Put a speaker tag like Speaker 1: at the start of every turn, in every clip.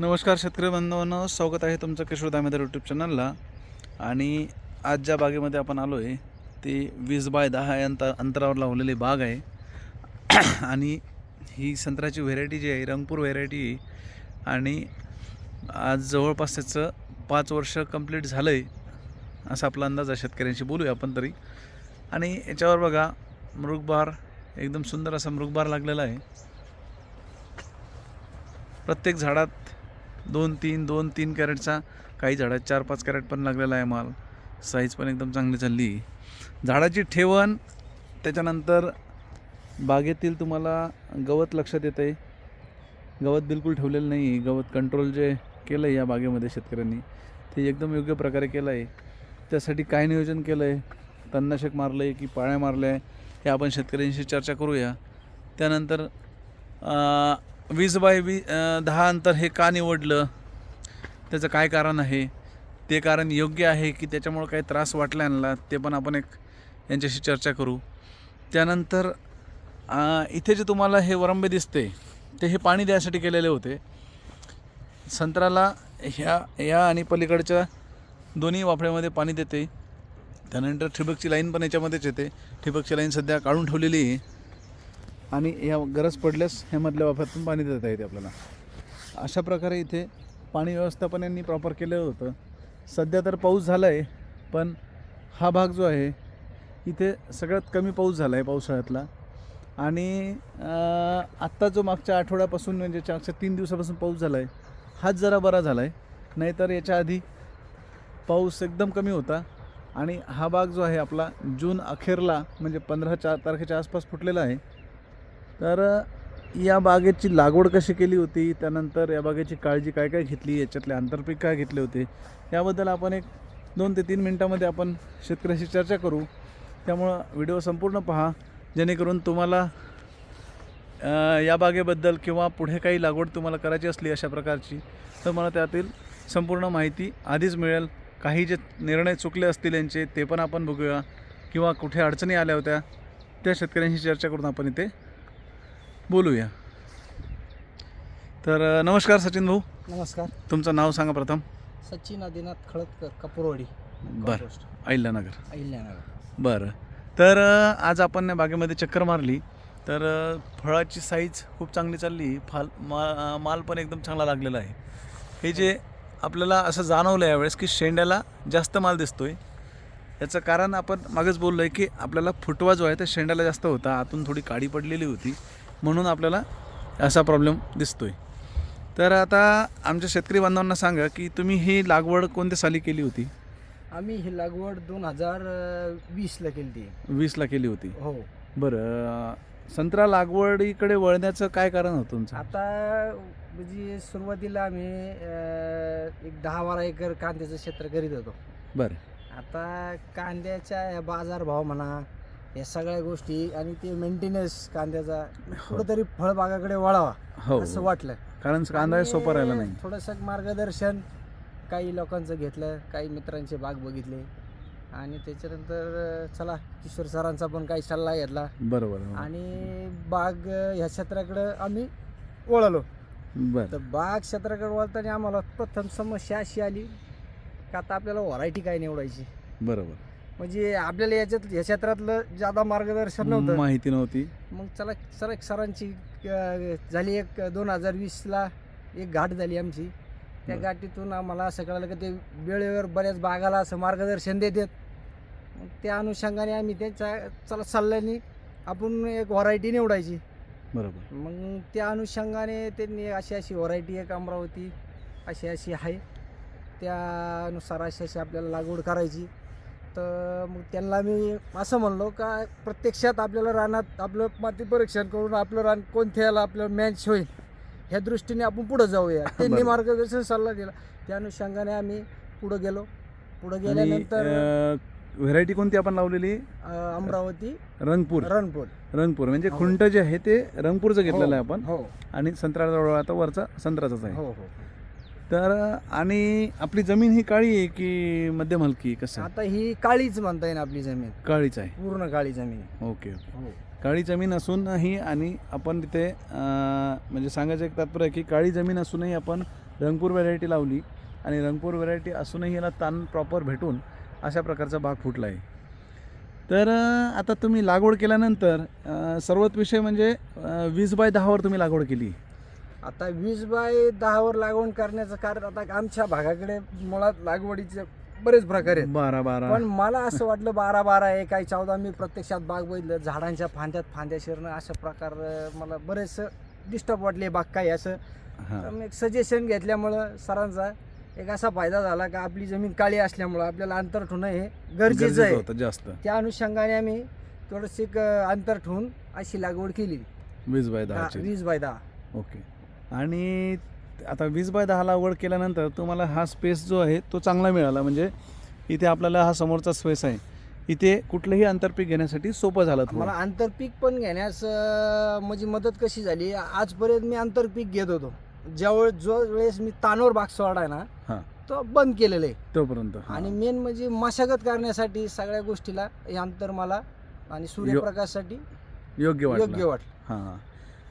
Speaker 1: नमस्कार शेतकरी बांधवांनो स्वागत आहे तुमचं किशोर दामेदार यूट्यूब चॅनलला आणि आज ज्या बागेमध्ये आपण आलो आहे ती वीस बाय दहा या अंतर अंतरावर लावलेली बाग आहे. आणि ही संत्र्याची व्हेरायटी जी आहे रंगपूर व्हेरायटी आहे. आणि आज जवळपास त्याचं पाच वर्ष कंप्लीट झालं आहे असा आपला अंदाज आहे शेतकऱ्यांशी. बोलूया आपण तरी. आणि याच्यावर बघा मृगबार एकदम सुंदर असा मृगबार लागलेला आहे. प्रत्येक झाडात दोन तीन दोन तीन कॅरेटचा काही झाडात चार पाच कॅरेट पण लागलेला आहे माल. साईज पण एकदम चांगली चालली. झाडाची ठेवण त्याच्यानंतर बागेतील तुम्हाला गवत लक्षात येतं आहे गवत बिलकुल ठेवलेलं नाही गवत कंट्रोल जे केलं आहे या बागेमध्ये शेतकऱ्यांनी ते एकदम योग्य प्रकारे केलं आहे त्यासाठी काय नियोजन केलं आहे तणनाशक मारलं आहे की पाळ्या मारल्या? आहे हे आपण शेतकऱ्यांशी चर्चा करूया. त्यानंतर वीस बाय वी दहा अंतर हे का निवडलं? त्याचं काय कारण आहे? ते कारण योग्य आहे की त्याच्यामुळं काही त्रास वाटला आणला ते पण आपण एक यांच्याशी चर्चा करू. त्यानंतर इथे जे तुम्हाला हे वरंबे दिसते ते हे पाणी द्यायसाठी केलेले होते. संत्र्याला ह्या या आणि पलीकडच्या दोन्ही वाफड्यामध्ये पाणी देते. त्यानंतर ठिबकची लाईन पण याच्यामध्येच येते. ठिबकची लाईन सध्या काढून ठेवलेली आहे. आणि या गरज पडल्यास ह्यामधल्या वाफ्यातून पाणी देता येते आपल्याला. अशा प्रकारे इथे पाणी व्यवस्थापन यांनी प्रॉपर केलं होतं. सध्या तर पाऊस झाला आहे पण हा भाग जो आहे इथे सगळ्यात कमी पाऊस झाला आहे पावसाळ्यातला. आणि आत्ता जो मागच्या आठवड्यापासून म्हणजे मागच्या तीन दिवसापासून पाऊस झाला आहे हाच जरा बरा झाला आहे नाहीतर याच्या आधी पाऊस एकदम कमी होता. आणि हा भाग जो आहे आपला जून अखेरला म्हणजे पंधरा चार तारखेच्या आसपास फुटलेला आहे. तर या बागेची लागवड कशी केली होती? त्यानंतर या बागेची काळजी काय काय घेतली? याच्यातले आंतरपीक काय घेतले होते? याबद्दल आपण एक दोन ते तीन मिनटामध्ये आपण शेतकऱ्याशी चर्चा करू. त्यामुळं व्हिडिओ संपूर्ण पहा. जेणेकरून तुम्हाला या बागेबद्दल किंवा पुढे काही लागवड तुम्हाला करायची असली अशा प्रकारची तर मला त्यातील संपूर्ण माहिती आधीच मिळेल. काही जे निर्णय चुकले असतील यांचे ते पण आपण बघूया. किंवा कुठे अडचणी आल्या होत्या त्या शेतकऱ्यांशी चर्चा करून आपण इथे बोलूया. तर नमस्कार सचिन भाऊ.
Speaker 2: नमस्कार.
Speaker 1: तुमचं नाव सांगा प्रथम.
Speaker 2: सचिन आदिनाथ खळदकर कपुरवाडी.
Speaker 1: बरं. अहिल्यानगर.
Speaker 2: अहिल्यानगर.
Speaker 1: बरं. तर आज आपण या बागेमध्ये चक्कर मारली. तर फळाची साईज खूप चांगली चालली. फाल मा माल पण एकदम चांगला लागलेला आहे. हे जे आपल्याला असं जाणवलं यावेळेस की शेंड्याला जास्त माल दिसतोय. याचं कारण आपण मागेच बोललो आहे की आपल्याला फुटवा जो आहे ते शेंड्याला जास्त होता. आतून थोडी काडी पडलेली होती. म्हणून आपल्याला असा प्रॉब्लेम दिसतोय. तर आता आमच्या शेतकरी बांधवांना सांगा की तुम्ही ही लागवड कोणत्या साली केली होती?
Speaker 2: आम्ही ही लागवड दोन हजार वीसला केली ती
Speaker 1: वीसला केली होती.
Speaker 2: हो.
Speaker 1: बरं संत्रा लागवडीकडे वळण्याचं काय कारण होतं तुमचं?
Speaker 2: आता म्हणजे सुरुवातीला आम्ही एक दहा बारा एकर कांद्याचं क्षेत्र करीत होतो.
Speaker 1: बरं.
Speaker 2: आता कांद्याच्या बाजारभाव म्हणा या सगळ्या गोष्टी आणि ते मेंटेनन्स कांद्याचा कुठंतरी फळबागाकडे वळावा
Speaker 1: हो
Speaker 2: असं वाटलं.
Speaker 1: कारण कांदा हे सोपं राहिला नाही.
Speaker 2: थोडंसं मार्गदर्शन काही लोकांचं घेतलं काही मित्रांचे बाग बघितले. आणि त्याच्यानंतर चला किशोर सरांचा पण काही सल्ला घेतला.
Speaker 1: बरोबर हो.
Speaker 2: आणि बाग ह्या क्षेत्राकडं आम्ही वळलो.
Speaker 1: बरं.
Speaker 2: तर बाग क्षेत्राकडे वळताना आम्हाला प्रथम समस्या अशी आली का आता आपल्याला व्हरायटी काय निवडायची?
Speaker 1: बरोबर.
Speaker 2: म्हणजे आपल्याला याच्यात या क्षेत्रातलं जादा मार्गदर्शन नव्हतं.
Speaker 1: माहिती नव्हती.
Speaker 2: मग चला सर एक सरांची झाली एक दोन हजार वीसला एक घाट झाली आमची. त्या. घाटीतून आम्हाला असं कळालं की ते वेळेवर बऱ्याच बागाला असं मार्गदर्शन देतात. मग त्या अनुषंगाने आम्ही त्यांच्या चला सल्ल्याने आपण एक व्हरायटी निवडायची.
Speaker 1: बरोबर.
Speaker 2: मग त्या अनुषंगाने त्यांनी अशी अशी व्हरायटी एक अमरावती अशी अशी आहे. त्यानुसार अशी अशी आपल्याला लागवड करायची. तर मग त्यांना मी असं म्हणलो का प्रत्यक्षात आपल्याला रानात आपलं माती परीक्षण करून आपलं रान कोणत्याला आपलं मॅच होईल ह्या दृष्टीने आपण पुढं जाऊया. त्यांनी. मार्गदर्शन सल्ला दिला. त्या अनुषंगाने आम्ही पुढं गेलो. पुढं गेल्यानंतर
Speaker 1: व्हेरायटी कोणती आपण लावलेली?
Speaker 2: अमरावती.
Speaker 1: रंगपूर.
Speaker 2: रणपूर
Speaker 1: रंगपूर. म्हणजे
Speaker 2: हो.
Speaker 1: खुंट जे आहे ते रंगपूरचं घेतलेलं आहे आपण.
Speaker 2: हो.
Speaker 1: आणि संत्रा जवळ आता वरचा संत्र्याचाच आहे.
Speaker 2: हो हो.
Speaker 1: तर आणि आपली जमीन ही काळी आहे की मध्यम हलकी? कसं?
Speaker 2: आता ही काळीच म्हणता येईल आपली जमीन.
Speaker 1: काळीच आहे.
Speaker 2: पूर्ण काळी जमीन.
Speaker 1: Okay okay.
Speaker 2: हो.
Speaker 1: काळी जमीन असूनही आणि आपण तिथे अं, म्हणजे सांगायचं एक तात्पर्य आहे की काळी जमीन असूनही आपण रंगपूर व्हरायटी लावली आणि रंगपूर व्हरायटी असूनही याला ताण प्रॉपर भेटून अशा प्रकारचा बाग फुटला आहे. तर अं, आता तुम्ही लागवड केल्यानंतर अं, सर्वात विषय म्हणजे अं, वीस बाय दहावर तुम्ही लागवड केली.
Speaker 2: आता वीस बाय दहावर लागवड करण्याचं कारण आता आमच्या भागाकडे मुळात लागवडीचे बरेच प्रकार आहेत.
Speaker 1: बारा बारा.
Speaker 2: पण मला असं वाटलं बारा बारा आहे काही चौदा मी प्रत्यक्षात बाग बघितलं. झाडांच्या फांद्यात फांद्या शिरणं अशा प्रकार मला बरेच डिस्टर्ब वाटले बाग काही असं तर मी एक सजेशन घेतल्यामुळं सरांचा एक असा फायदा झाला का आपली जमीन काळी असल्यामुळं आपल्याला अंतर ठेवणं हे गरजेचं आहे.
Speaker 1: होतं जास्त.
Speaker 2: त्या अनुषंगाने आम्ही थोडंसं अंतर ठेवून अशी लागवड केली.
Speaker 1: वीस बाय
Speaker 2: दहा- वीस बाय दहा.
Speaker 1: ओके. आणि आता वीस बाय दहा लागवड केल्यानंतर तुम्हाला हा स्पेस जो आहे तो चांगला मिळाला. म्हणजे इथे आपल्याला हा समोरचा स्पेस आहे. इथे कुठलंही आंतरपीक घेण्यासाठी सोपं झालं
Speaker 2: मला
Speaker 1: तुम्हाला
Speaker 2: आंतरपीक पण घेण्यास म्हणजे मदत कशी झाली? आजपर्यंत मी आंतरपीक घेत होतो. ज्यावेळेस जो वेळेस मी तानोर बाग सोडा ना. तो बंद केलेलं आहे.
Speaker 1: तोपर्यंत.
Speaker 2: आणि मेन म्हणजे मशागत करण्यासाठी सगळ्या गोष्टीला हे अंतर मला आणि सूर्यप्रकाशासाठी
Speaker 1: योग्य
Speaker 2: योग्य
Speaker 1: वाटलं.
Speaker 2: वाटलं
Speaker 1: हां.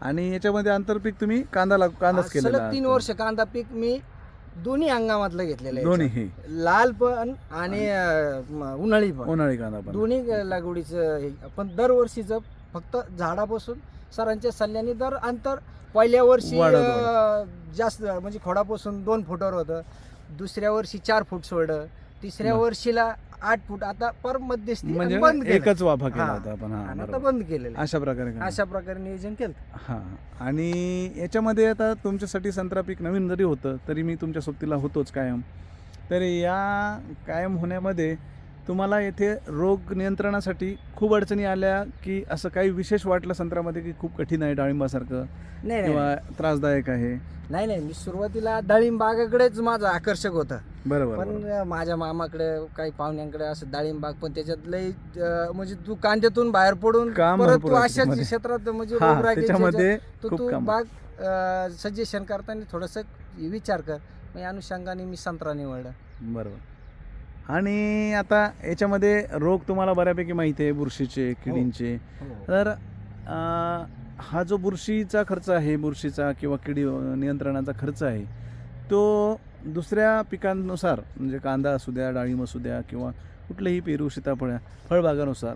Speaker 1: आणि याच्यामध्ये आंतरपीक तुम्ही कांदा लाग कांदाच
Speaker 2: आज
Speaker 1: केलेला
Speaker 2: सलग तीन. वर्ष कांदा पीक मी दोन्ही हंगामातलं घेतलेलं आहे
Speaker 1: दोन्ही
Speaker 2: लाल पण आणि अं, म- उन्हाळी पण.
Speaker 1: उन्हाळी कांदा पण.
Speaker 2: दोन्ही लागवडीचं हे. पण दरवर्षीचं फक्त झाडापासून सरांच्या सल्ल्याने दर अंतर पहिल्या वर्षी
Speaker 1: वाढत.
Speaker 2: अं, जास्त म्हणजे खोडापासून दोन फुटावर होतं. दुसऱ्या वर्षी चार फूट सोडलं. तिसऱ्या
Speaker 1: बरं.
Speaker 2: वर्षीला आठ फूट. आता पर मध्यस्थी
Speaker 1: म्हणजे
Speaker 2: बंद केलं.
Speaker 1: एकच वाफा केला
Speaker 2: हां.
Speaker 1: होता आपण. हां
Speaker 2: आता
Speaker 1: बरोबर.
Speaker 2: बंद केलेलं आहे.
Speaker 1: अशा प्रकारे करा.
Speaker 2: अशा प्रकारे नियोजन केलं
Speaker 1: हां. आणि याच्यामध्ये आता तुमच्यासाठी संत्रा पीक नवीन जरी होतं तरी मी तुमच्या सोबतीला होतोच कायम. तर या कायम होण्यामध्ये तुम्हाला येथे रोग नियंत्रणासाठी खूप अडचणी आल्या की असं काही विशेष वाटलं संत्र्यामध्ये की खूप कठीण आहे डाळिंबासारखं?
Speaker 2: नाही नाही.
Speaker 1: किंवा त्रासदायक आहे?
Speaker 2: नाही नाही. मी सुरुवातीला डाळिंब बागाकडेच माझं आकर्षक होतं.
Speaker 1: बरोबर
Speaker 2: पण
Speaker 1: बरोबर.
Speaker 2: माझ्या मामाकडे काही पाहुण्यांकडे असं डाळिंब बाग पण त्याच्यात लई अं, म्हणजे तू कांद्यातून बाहेर पडून
Speaker 1: काम
Speaker 2: परत
Speaker 1: भरपूर
Speaker 2: तू
Speaker 1: आहे
Speaker 2: अशाच
Speaker 1: त्याच्यामध्ये.
Speaker 2: क्षेत्रात म्हणजे
Speaker 1: हां
Speaker 2: रोगराईच्या
Speaker 1: त्याच्यामध्ये
Speaker 2: ह्याच्यात तर
Speaker 1: खूप
Speaker 2: तू
Speaker 1: काम
Speaker 2: बाग सजेशन करताना थोडस विचार कर. मग या अनुषंगाने मी संत्रा निवडला.
Speaker 1: बरोबर. आणि आता याच्यामध्ये रोग तुम्हाला बऱ्यापैकी माहिती आहे बुरशीचे किडींचे. तर अं, हा जो बुरशीचा खर्च आहे बुरशीचा किंवा किडी नियंत्रणाचा खर्च आहे तो दुसऱ्या पिकांनुसार म्हणजे कांदा असू द्या डाळिंब असू द्या किंवा कुठलेही पेरू सीताफळ फळबागानुसार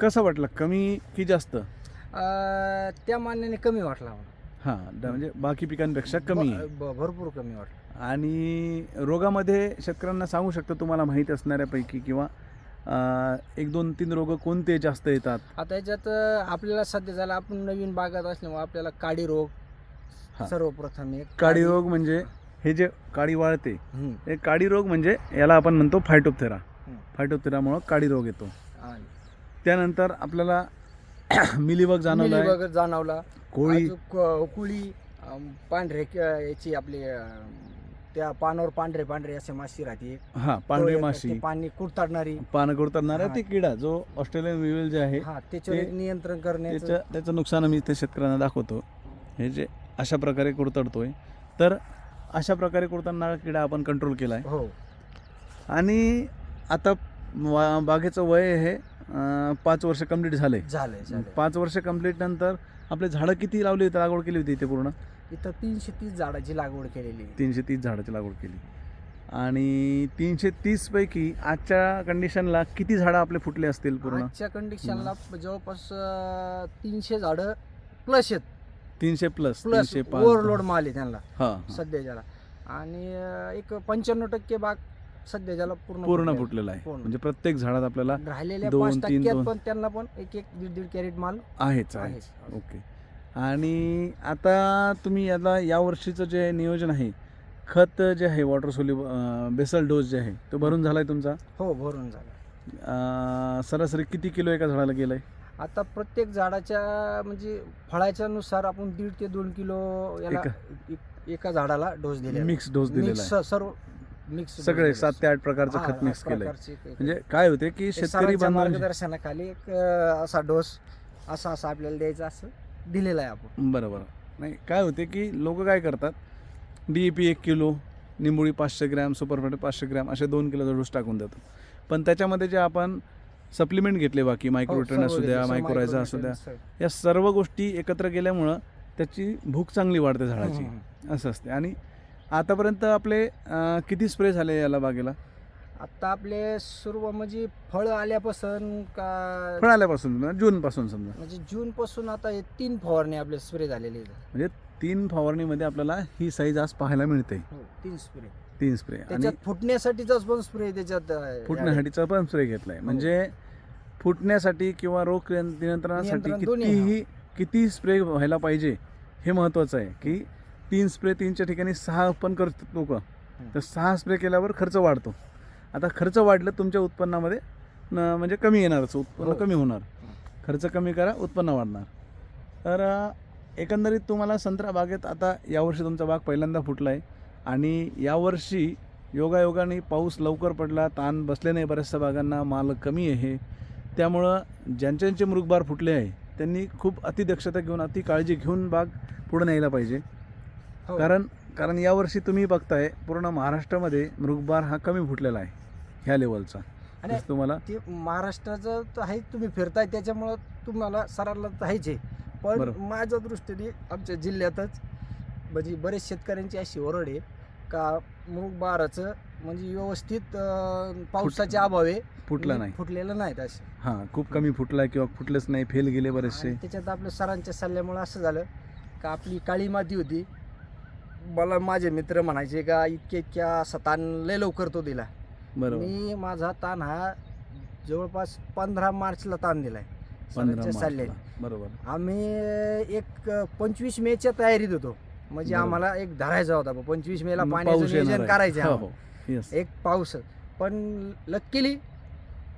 Speaker 1: कसं वाटलं? कमी की जास्त?
Speaker 2: अं, त्या मान्याने कमी वाटला मला
Speaker 1: हां ड- म्हणजे बाकी पिकांपेक्षा कमी. आहे
Speaker 2: भरपूर कमी वाटला.
Speaker 1: आणि रोगामध्ये शेतकऱ्यांना सांगू शकतो तुम्हाला माहीत असणाऱ्यापैकी किंवा अं, एक दोन तीन रोग कोणते जास्त येतात?
Speaker 2: आता याच्यात अं, आपल्याला सध्या झाला आपण नवीन बागात असल्यामुळे आपल्याला काडी रोग
Speaker 1: हा.
Speaker 2: सर्वप्रथम एक.
Speaker 1: काडी रोग म्हणजे? हे जे काडी वाळते. हे काडी रोग म्हणजे याला आपण म्हणतो फायटोप्थेरा
Speaker 2: हं.
Speaker 1: फायटोप्थेरामुळं काडी रोग येतो. त्यानंतर आपल्याला मिलीबग जाणवला
Speaker 2: जाणवला.
Speaker 1: कोळी.
Speaker 2: कुळी पांढरे याची आपली त्या पानावर पांढरे पांढरे असे माशी राहते.
Speaker 1: हा पांढरी माशी.
Speaker 2: पाणी कुरताडणारी
Speaker 1: पानं कुरतरणारा
Speaker 2: हा.
Speaker 1: ते किडा जो ऑस्ट्रेलियन विवेल जे आहे
Speaker 2: हा त्याच्यावर नियंत्रण करण्याचं
Speaker 1: त्याचं त्याचं नुकसान आम्ही ते शेतकऱ्यांना दाखवतो. हे जे अशा प्रकारे कुरतडतोय तर अशा प्रकारे कुरतडणारा किडा आपण कंट्रोल केला आहे
Speaker 2: हो.
Speaker 1: आणि आता वा- बागेचं वय हे अं, पाच वर्ष कंप्लीट झाले
Speaker 2: झालंय झालंय.
Speaker 1: पाच वर्ष कंप्लीट नंतर आपले झाडं किती लावली होती लागवड केली होती इथे पूर्ण?
Speaker 2: इथं तीनशे तीस झाडाची लागवड केलेली आहे.
Speaker 1: तीनशे तीस झाडाची लागवड केली. आणि तीनशे तीसपैकी आजच्या कंडिशनला किती झाडं आपले फुटले असतील पूर्ण?
Speaker 2: आजच्या कंडिशनला जवळपास तीनशे झाडं प्लस आहेत.
Speaker 1: तीनशे प्लस
Speaker 2: प्लस
Speaker 1: तीनशे पाच.
Speaker 2: ओव्हरलोड माल आहे त्यांना
Speaker 1: हा हा.
Speaker 2: सध्याच्याला. आणि अं, एक पंच्याण्णव टक्के बाग सध्याच्याला पूर्ण
Speaker 1: पूर्ण
Speaker 2: फुटलेला आहे.
Speaker 1: फुटलेला आहे.
Speaker 2: पूर्ण.
Speaker 1: म्हणजे प्रत्येक झाडात आपल्याला
Speaker 2: राहिलेल्या
Speaker 1: दोन,
Speaker 2: पाच
Speaker 1: तीन,
Speaker 2: टक्क्यात
Speaker 1: दोन.
Speaker 2: पण त्यांना पण एक एक दीड दीड कॅरेट माल
Speaker 1: आहेच आहे.
Speaker 2: आहे
Speaker 1: ओके. आणि आता तुम्ही याला या वर्षीचं जे नियोजन आहे खत जे आहे वॉटर सोल्यु बेसल डोस जे आहे तो भरून झाला आहे तुमचा?
Speaker 2: हो भरून झाला
Speaker 1: अं, सरासरी किती किलो एका झाडाला गेलं आहे
Speaker 2: आता प्रत्येक झाडाच्या म्हणजे फळाच्या नुसार आपण दीड ते दोन किलो याला एक- एका झाडाला डोस दिले
Speaker 1: मिक्स डोस दिलेला आहे.
Speaker 2: सर्व मिक्स
Speaker 1: सगळे सात ते आठ प्रकारचं खत मिक्स केलंय. म्हणजे काय होते की शेतकरी बांधवांचे
Speaker 2: मार्गदर्शनाखाली एक अं, असा डोस असा असा आपल्याला द्यायचा असं दिलेला आहे आपण.
Speaker 1: बरोबर. नाही काय होते की लोक काय करतात? डी ए पी एक किलो निंबोळी पाचशे ग्रॅम सुपर पाचशे ग्रॅम असे दोन किलोचा डोस टाकून देतात. पण त्याच्यामध्ये जे आपण सप्लिमेंट घेतले बाकी
Speaker 2: हो,
Speaker 1: मायक्रोट्रेन
Speaker 2: सर्व
Speaker 1: असू द्या
Speaker 2: सर्व
Speaker 1: मायक्रोरायझा असू द्या. या सर्व गोष्टी एकत्र केल्यामुळं त्याची भूक चांगली वाढते झाडाची. असं असते. आणि आतापर्यंत आपले किती स्प्रे झाले याला बागेला?
Speaker 2: आता आपले सुरू म्हणजे फळ आल्यापासून का
Speaker 1: फळ आल्यापासून जून पासून समजा.
Speaker 2: म्हणजे जून पासून आता हे तीन फवारणी आपले स्प्रे झालेले आहेत.
Speaker 1: म्हणजे तीन फवारणीमध्ये आपल्याला ही साईज आज पाहायला मिळते.
Speaker 2: हो, तीन स्प्रे
Speaker 1: तीन स्प्रे आणि
Speaker 2: त्याच्यात फुटण्यासाठीचाच पण स्प्रे त्याच्यात अं,
Speaker 1: फुटण्यासाठीचा पण स्प्रे घेतलाय. म्हणजे फुटण्यासाठी किंवा रोग नियंत्रणासाठी कितीही किती स्प्रे व्हायला पाहिजे हे महत्त्वाचं आहे की तीन स्प्रे तीनच्या ठिकाणी सहा पण करतात लोक. तर सहा स्प्रे केल्यावर खर्च वाढतो. आता खर्च वाढलं तुमच्या उत्पन्नामध्ये म्हणजे कमी येणारच उत्पन्न. कमी होणार. खर्च कमी करा उत्पन्न वाढणार. तर एकंदरीत तुम्हाला संत्रा बागेत आता यावर्षी तुमचा बाग पहिल्यांदा फुटला आहे आणि यावर्षी योगायोगाने पाऊस लवकर पडला ताण बसले नाही बऱ्याचशा बागांना माल कमी आहे. त्यामुळं ज्यांचे ज्यांचे मृगबार फुटले आहे त्यांनी खूप अतिदक्षता घेऊन अति काळजी घेऊन बाग पुढे न्यायला पाहिजे
Speaker 2: हो.
Speaker 1: कारण कारण यावर्षी तुम्ही बघताय पूर्ण महाराष्ट्रामध्ये मृगबार हा कमी फुटलेला आहे ह्या लेवलचा
Speaker 2: आणि
Speaker 1: तुम्हाला
Speaker 2: ते महाराष्ट्राचं तर आहे तुम्ही फिरताय त्याच्यामुळं तुम्हाला सरांना तर आहेच आहे पण. माझ्या दृष्टीने आमच्या जिल्ह्यातच म्हणजे बरेच शेतकऱ्यांची अशी ओरड आहे का मूग बाराचं म्हणजे व्यवस्थित अं, पावसाच्या अभावे
Speaker 1: फुटला नाही
Speaker 2: फुटलेलं नाहीत असे
Speaker 1: हां खूप कमी फुटला किंवा फुटलेच नाही फेल गेले बरेचसे
Speaker 2: आणि त्याच्यात आपल्या सरांच्या सल्ल्यामुळे असं झालं का आपली काळी माती होती मला माझे मित्र म्हणायचे का इतक्या इतक्या असा ताण लय लवकर तो दिला
Speaker 1: बरोबर
Speaker 2: मी माझा ताण हा जवळपास पंधरा मार्चला ताण दिलाय
Speaker 1: पंधरा
Speaker 2: सरांच्या सल्ल्याने
Speaker 1: मार्चला. बरोबर
Speaker 2: आम्ही एक पंचवीस मेच्या तयारीत होतो म्हणजे
Speaker 1: बरोबर.
Speaker 2: आम्हाला एक धरायचा होता पंचवीस मेला
Speaker 1: मग
Speaker 2: पाण्याचं
Speaker 1: पाऊस येणार
Speaker 2: नियोजन
Speaker 1: आहे.
Speaker 2: करायचं
Speaker 1: हो. हो. Yes.
Speaker 2: एक पाऊस. पण लक्कीली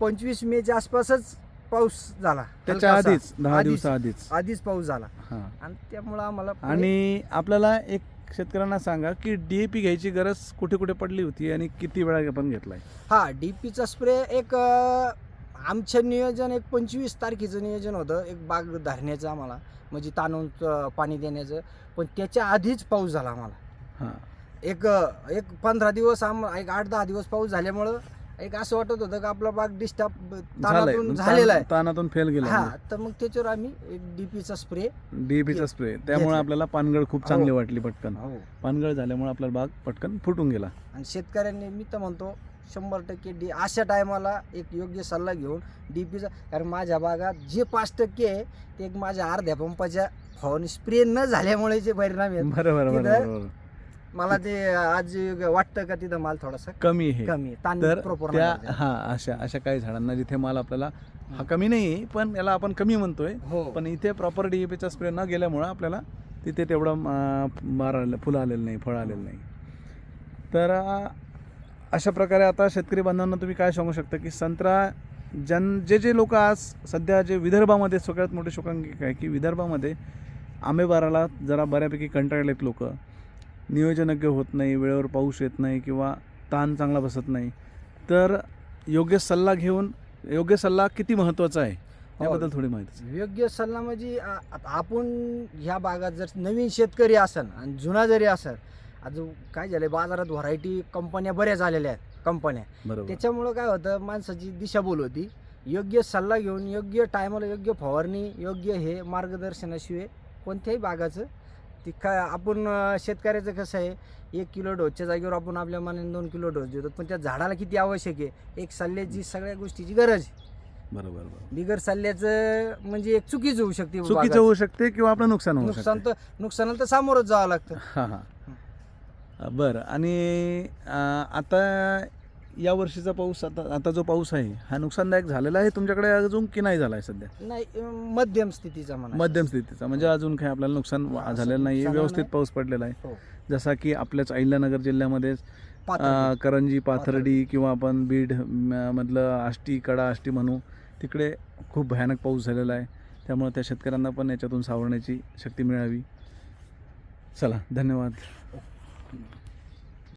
Speaker 2: पंचवीस मेच्या आसपासच पाऊस झाला.
Speaker 1: त्याच्या
Speaker 2: हलकासा.
Speaker 1: आधीच दहा
Speaker 2: आधीच.
Speaker 1: दिवसा आधीच.
Speaker 2: आधीच पाऊस झाला.
Speaker 1: हां.
Speaker 2: आणि त्यामुळं आम्हाला पुढे-
Speaker 1: आणि आपल्याला एक शेतकऱ्यांना सांगा की डीएपी घ्यायची गरज कुठे कुठे पडली होती आणि किती वेळा आपण घेतलाय?
Speaker 2: हा डीपीचा स्प्रे एक अं, आमचं नियोजन एक पंचवीस तारखेचं नियोजन होतं. एक बाग धरण्याचं आम्हाला. म्हणजे ताणून अं, पाणी देण्याचं. पण त्याच्या आधीच पाऊस झाला आम्हाला.
Speaker 1: हां.
Speaker 2: एक एक पंधरा दिवस आम एक आठ दहा दिवस पाऊस झाल्यामुळं एक असं वाटत होतं का आपला बाग डिस्टर्ब
Speaker 1: मग
Speaker 2: झालेला आहे.
Speaker 1: ताणातून फेल गेला
Speaker 2: हा तर मग त्याच्यावर आम्ही डीपीचा स्प्रे
Speaker 1: डीएपीचा स्प्रे त्यामुळे. आपल्याला पानगळ खूप चांगली
Speaker 2: हो.
Speaker 1: वाटली पटकन.
Speaker 2: हो.
Speaker 1: पानगळ झाल्यामुळे आपला बाग पटकन फुटून गेला.
Speaker 2: आणि शेतकऱ्यांनी मी तर म्हणतो शंभर टक्के डी अशा टायमाला एक योग्य सल्ला घेऊन डीपीचा कारण माझ्या भागात जे पाच टक्के आहे ते एक माझ्या अर्ध्या पंपाच्या फवारणी स्प्रे न झाल्यामुळे जे परिणाम आहेत
Speaker 1: बरोबर.
Speaker 2: मला ते आज वाटतं का तिथं माल थोडासा
Speaker 1: कमी आहे.
Speaker 2: कमी. ताण
Speaker 1: तर
Speaker 2: प्रॉपर
Speaker 1: त्या हा अशा अशा काही झाडांना जिथे माल आपल्याला हा कमी नाही पण याला आपण कमी म्हणतोय.
Speaker 2: हो.
Speaker 1: पण इथे प्रॉपर डीएपीचा स्प्रे न गेल्यामुळं आपल्याला तिथे तेवढं अं, मार आलं फुलं आलेलं नाही फळं आलेलं नाही. तर अं, अशा प्रकारे आता शेतकरी बांधवांना तुम्ही काय सांगू शकता की संत्रा जन जे जे लोक आज सध्या जे विदर्भामध्ये सगळ्यात मोठी शोकांकिक आहे की विदर्भामध्ये आंबेबाराला जरा बऱ्यापैकी कंटाळलेत लोक. नियोजनज्ञ होत नाही वेळेवर पाऊस येत नाही किंवा ताण चांगला बसत नाही. तर योग्य सल्ला घेऊन योग्य सल्ला किती महत्त्वाचा आहे? याबद्दल थोडी माहिती.
Speaker 2: योग्य सल्ला म्हणजे आपण ह्या भागात जर नवीन शेतकरी असन आणि जुना जरी असन अजून काय झालंय बाजारात व्हरायटी कंपन्या बऱ्याच आलेल्या आहेत कंपन्या त्याच्यामुळं काय होतं माणसाची दिशाभूल होती. योग्य सल्ला घेऊन योग्य टायमाला योग्य फवारणी योग्य हे मार्गदर्शनाशिवाय कोणत्याही बागाचं ती काय आपण शेतकऱ्याचं कसं आहे एक किलो डोसच्या जागेवर आपण आपल्या मनाने दोन किलो डोस देतो पण त्या झाडाला किती आवश्यक आहे? एक सल्ल्याची सगळ्या गोष्टीची गरज आहे.
Speaker 1: बरोबर बरोबर.
Speaker 2: बिगर सल्ल्याचं म्हणजे एक चुकीच होऊ शकते
Speaker 1: चुकीचं. होऊ शकते किंवा आपलं नुकसान होऊ
Speaker 2: नुकसान तर नुकसानाला तर सामोरच जावं लागतं.
Speaker 1: हां हां. बरं आणि आता या वर्षीचा पाऊस आता आता जो पाऊस आहे हा नुकसानदायक झालेला आहे तुमच्याकडे अजून की नाही झाला आहे सध्या?
Speaker 2: नाही मध्यम स्थितीचा म्हणा.
Speaker 1: मध्यम स्थितीचा म्हणजे अजून काही आपल्याला नुकसान वा- झालेलं नाही
Speaker 2: नुकसान
Speaker 1: व्यवस्थित
Speaker 2: नाही.
Speaker 1: पाऊस पडलेला आहे.
Speaker 2: हो.
Speaker 1: जसा की आपल्याच अहिल्यानगर जिल्ह्यामध्ये
Speaker 2: पातळ.
Speaker 1: अं, करंजी पाथर्डी. किंवा आपण बीड म- मधलं आष्टी कडा आष्टी म्हणू तिकडे खूप भयानक पाऊस झालेला आहे. त्यामुळे त्या शेतकऱ्यांना पण याच्यातून सावरण्याची शक्ती मिळावी. चला धन्यवाद.